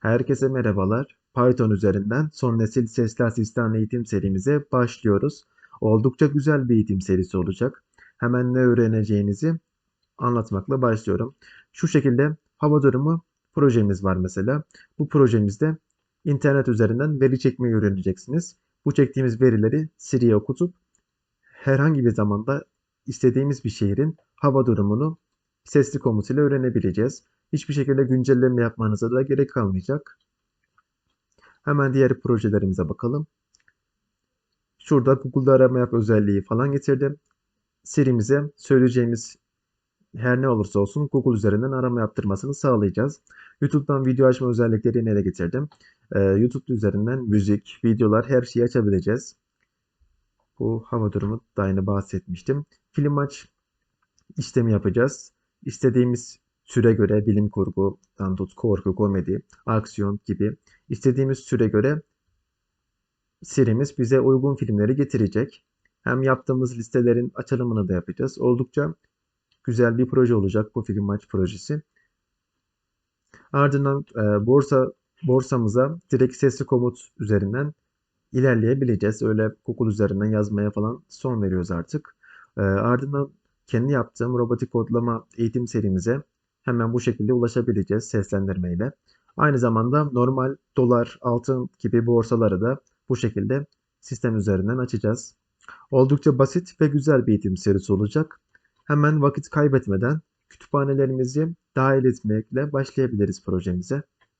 Herkese merhabalar. Python üzerinden son nesil sesli asistan eğitim serimize başlıyoruz. Oldukça güzel bir eğitim serisi olacak. Hemen ne öğreneceğinizi anlatmakla başlıyorum. Şu şekilde hava durumu projemiz var mesela. Bu projemizde internet üzerinden veri çekmeyi öğreneceksiniz. Bu çektiğimiz verileri Siri'ye okutup herhangi bir zamanda istediğimiz bir şehrin hava durumunu sesli komut ile öğrenebileceğiz. Hiçbir şekilde güncelleme yapmanıza da gerek kalmayacak. Hemen diğer projelerimize bakalım. Şurada Google'da arama yap özelliği falan getirdim. Siri'mize söyleyeceğimiz her ne olursa olsun Google üzerinden arama yaptırmasını sağlayacağız. YouTube'dan video açma özelliklerini ele getirdim. Ee, YouTube üzerinden müzik, videolar her şeyi açabileceğiz. Bu hava durumu da aynı bahsetmiştim. Film aç işlemi yapacağız. İstediğimiz süre göre bilim kurgudan tut, korku, komedi, aksiyon gibi istediğimiz süre göre serimiz bize uygun filmleri getirecek. Hem yaptığımız listelerin açılımını da yapacağız. Oldukça güzel bir proje olacak bu film maç projesi. Ardından e, borsa borsamıza direkt sesli komut üzerinden ilerleyebileceğiz. Öyle Google üzerinden yazmaya falan son veriyoruz artık. E, ardından kendi yaptığım robotik kodlama eğitim serimize hemen bu şekilde ulaşabileceğiz seslendirmeyle. Aynı zamanda normal dolar, altın gibi borsaları da bu şekilde sistem üzerinden açacağız. Oldukça basit ve güzel bir eğitim serisi olacak. Hemen vakit kaybetmeden kütüphanelerimizi dahil etmekle başlayabiliriz projemize.